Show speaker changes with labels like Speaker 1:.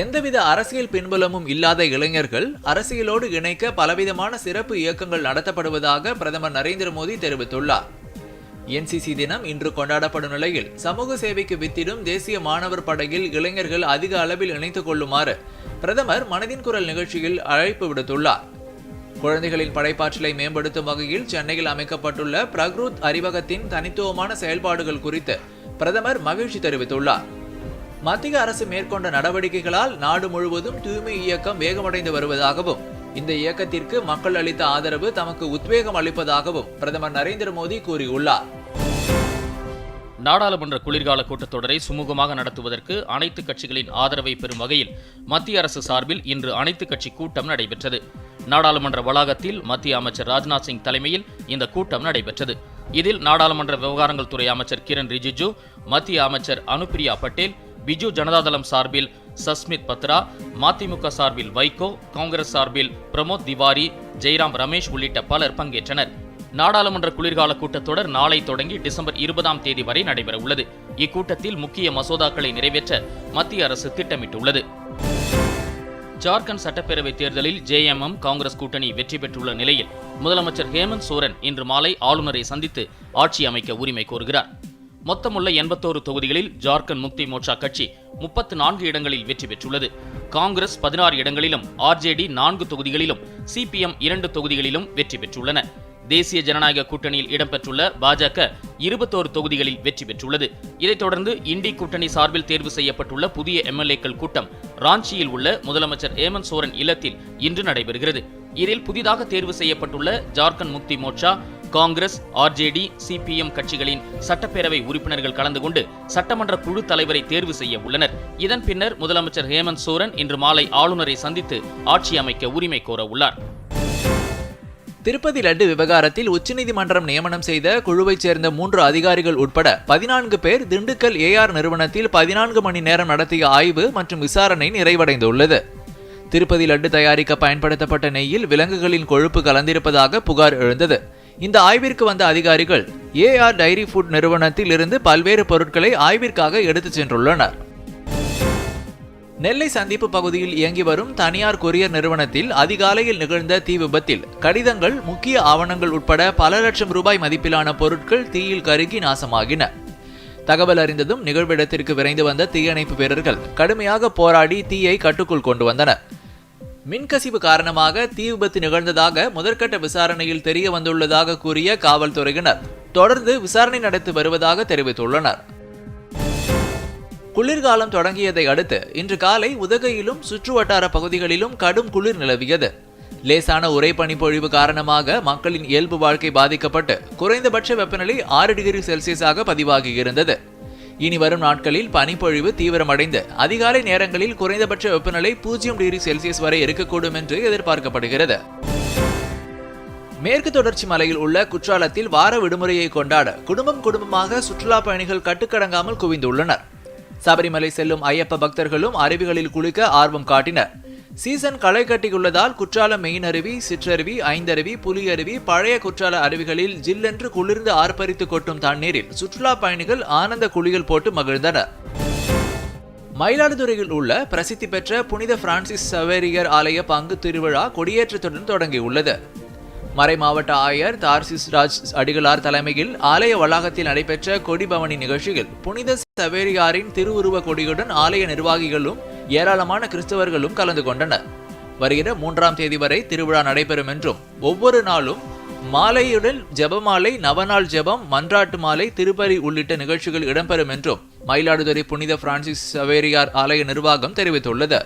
Speaker 1: எந்தவித அரசியல் பின்புலமும் இல்லாத இளைஞர்கள் அரசியலோடு இணைக்க பலவிதமான சிறப்பு இயக்கங்கள் நடத்தப்படுவதாக பிரதமர் நரேந்திர மோடி தெரிவித்துள்ளார் என்சிசி தினம் இன்று கொண்டாடப்படும் நிலையில் சமூக சேவைக்கு வித்திடும் தேசிய மாணவர் படையில் இளைஞர்கள் அதிக அளவில் இணைத்துக் கொள்ளுமாறு பிரதமர் மனதின் குரல் நிகழ்ச்சியில் அழைப்பு விடுத்துள்ளார் குழந்தைகளின் படைப்பாற்றலை மேம்படுத்தும் வகையில் சென்னையில் அமைக்கப்பட்டுள்ள பிரக்ருத் அறிவகத்தின் தனித்துவமான செயல்பாடுகள் குறித்து பிரதமர் மகிழ்ச்சி தெரிவித்துள்ளார் மத்திய அரசு மேற்கொண்ட நடவடிக்கைகளால் நாடு முழுவதும் தூய்மை இயக்கம் வேகமடைந்து வருவதாகவும் இந்த இயக்கத்திற்கு மக்கள் அளித்த ஆதரவு தமக்கு உத்வேகம் அளிப்பதாகவும் பிரதமர் நரேந்திர மோடி கூறியுள்ளார்
Speaker 2: நாடாளுமன்ற குளிர்கால கூட்டத்தொடரை சுமூகமாக நடத்துவதற்கு அனைத்து கட்சிகளின் ஆதரவை பெறும் வகையில் மத்திய அரசு சார்பில் இன்று அனைத்து கட்சி கூட்டம் நடைபெற்றது நாடாளுமன்ற வளாகத்தில் மத்திய அமைச்சர் ராஜ்நாத் சிங் தலைமையில் இந்த கூட்டம் நடைபெற்றது இதில் நாடாளுமன்ற விவகாரங்கள் துறை அமைச்சர் கிரண் ரிஜிஜு மத்திய அமைச்சர் அனுப்பிரியா பட்டேல் பிஜு ஜனதாதளம் சார்பில் சஸ்மித் பத்ரா மதிமுக சார்பில் வைகோ காங்கிரஸ் சார்பில் பிரமோத் திவாரி ஜெய்ராம் ரமேஷ் உள்ளிட்ட பலர் பங்கேற்றனர் நாடாளுமன்ற குளிர்கால கூட்டத்தொடர் நாளை தொடங்கி டிசம்பர் இருபதாம் தேதி வரை நடைபெறவுள்ளது இக்கூட்டத்தில் முக்கிய மசோதாக்களை நிறைவேற்ற மத்திய அரசு திட்டமிட்டுள்ளது ஜார்க்கண்ட் சட்டப்பேரவைத் தேர்தலில் ஜேஎம்எம் காங்கிரஸ் கூட்டணி வெற்றி பெற்றுள்ள நிலையில் முதலமைச்சர் ஹேமந்த் சோரன் இன்று மாலை ஆளுநரை சந்தித்து ஆட்சி அமைக்க உரிமை கோருகிறார் மொத்தமுள்ள எண்பத்தோரு தொகுதிகளில் ஜார்க்கண்ட் முக்தி மோர்ச்சா கட்சி முப்பத்தி நான்கு இடங்களில் வெற்றி பெற்றுள்ளது காங்கிரஸ் பதினாறு இடங்களிலும் ஆர்ஜேடி நான்கு தொகுதிகளிலும் சிபிஎம் இரண்டு தொகுதிகளிலும் வெற்றி பெற்றுள்ளன தேசிய ஜனநாயக கூட்டணியில் இடம்பெற்றுள்ள பாஜக இருபத்தோரு தொகுதிகளில் வெற்றி பெற்றுள்ளது இதைத் தொடர்ந்து இண்டி கூட்டணி சார்பில் தேர்வு செய்யப்பட்டுள்ள புதிய எம்எல்ஏக்கள் கூட்டம் ராஞ்சியில் உள்ள முதலமைச்சர் ஹேமந்த் சோரன் இல்லத்தில் இன்று நடைபெறுகிறது இதில் புதிதாக தேர்வு செய்யப்பட்டுள்ள ஜார்க்கண்ட் முக்தி மோர்ச்சா காங்கிரஸ் ஆர்ஜேடி சிபிஎம் கட்சிகளின் சட்டப்பேரவை உறுப்பினர்கள் கலந்து கொண்டு சட்டமன்ற குழு தலைவரை தேர்வு செய்ய உள்ளனர் இதன் பின்னர் முதலமைச்சர் ஹேமந்த் சோரன் இன்று மாலை ஆளுநரை சந்தித்து ஆட்சி அமைக்க உரிமை கோர உள்ளார்
Speaker 3: திருப்பதி லட்டு விவகாரத்தில் உச்சநீதிமன்றம் நியமனம் செய்த குழுவைச் சேர்ந்த மூன்று அதிகாரிகள் உட்பட பதினான்கு பேர் திண்டுக்கல் ஏஆர் நிறுவனத்தில் பதினான்கு மணி நேரம் நடத்திய ஆய்வு மற்றும் விசாரணை நிறைவடைந்துள்ளது திருப்பதி லட்டு தயாரிக்க பயன்படுத்தப்பட்ட நெய்யில் விலங்குகளின் கொழுப்பு கலந்திருப்பதாக புகார் எழுந்தது இந்த ஆய்விற்கு வந்த அதிகாரிகள் ஏஆர் டைரி ஃபுட் நிறுவனத்தில் இருந்து பல்வேறு பொருட்களை ஆய்விற்காக எடுத்துச் சென்றுள்ளனர் நெல்லை சந்திப்பு பகுதியில் இயங்கி வரும் தனியார் கொரியர் நிறுவனத்தில் அதிகாலையில் நிகழ்ந்த தீ விபத்தில் கடிதங்கள் முக்கிய ஆவணங்கள் உட்பட பல லட்சம் ரூபாய் மதிப்பிலான பொருட்கள் தீயில் கருகி நாசமாகின தகவல் அறிந்ததும் நிகழ்விடத்திற்கு விரைந்து வந்த தீயணைப்பு வீரர்கள் கடுமையாக போராடி தீயை கட்டுக்குள் கொண்டு வந்தனர் மின்கசிவு காரணமாக தீ விபத்து நிகழ்ந்ததாக முதற்கட்ட விசாரணையில் தெரிய வந்துள்ளதாக கூறிய காவல்துறையினர் தொடர்ந்து விசாரணை நடத்தி வருவதாக தெரிவித்துள்ளனர் குளிர்காலம் தொடங்கியதை அடுத்து இன்று காலை உதகையிலும் சுற்றுவட்டார பகுதிகளிலும் கடும் குளிர் நிலவியது லேசான உரை பனிப்பொழிவு காரணமாக மக்களின் இயல்பு வாழ்க்கை பாதிக்கப்பட்டு குறைந்தபட்ச வெப்பநிலை ஆறு டிகிரி செல்சியஸாக பதிவாகியிருந்தது இனி வரும் நாட்களில் பனிப்பொழிவு தீவிரமடைந்து அதிகாலை நேரங்களில் குறைந்தபட்ச வெப்பநிலை பூஜ்ஜியம் டிகிரி செல்சியஸ் வரை இருக்கக்கூடும் என்று எதிர்பார்க்கப்படுகிறது மேற்கு தொடர்ச்சி மலையில் உள்ள குற்றாலத்தில் வார விடுமுறையை கொண்டாட குடும்பம் குடும்பமாக சுற்றுலா பயணிகள் கட்டுக்கடங்காமல் குவிந்துள்ளனர் சபரிமலை செல்லும் ஐயப்ப பக்தர்களும் அருவிகளில் குளிக்க ஆர்வம் காட்டினர் சீசன் களை கட்டியுள்ளதால் குற்றால மெயின் அருவி சிற்றருவி ஐந்தருவி அருவி பழைய குற்றால அருவிகளில் ஜில்லென்று குளிர்ந்து ஆர்ப்பரித்து கொட்டும் தண்ணீரில் சுற்றுலா பயணிகள் ஆனந்த குழிகள் போட்டு மகிழ்ந்தனர் மயிலாடுதுறையில் உள்ள பிரசித்தி பெற்ற புனித பிரான்சிஸ் சவேரியர் ஆலய பங்கு திருவிழா கொடியேற்றத்துடன் தொடங்கியுள்ளது மறை மாவட்ட ஆயர் தார்சிஸ் ராஜ் அடிகளார் தலைமையில் ஆலய வளாகத்தில் நடைபெற்ற கொடிபவனி நிகழ்ச்சியில் புனித சவேரியாரின் திருவுருவ கொடியுடன் ஆலய நிர்வாகிகளும் ஏராளமான கிறிஸ்தவர்களும் கலந்து கொண்டனர் வருகிற மூன்றாம் தேதி வரை திருவிழா நடைபெறும் என்றும் ஒவ்வொரு நாளும் மாலையுடன் ஜெபமாலை நவநாள் ஜெபம் மன்றாட்டு மாலை திருப்பறி உள்ளிட்ட நிகழ்ச்சிகள் இடம்பெறும் என்றும் மயிலாடுதுறை புனித பிரான்சிஸ் சவேரியார் ஆலய நிர்வாகம் தெரிவித்துள்ளது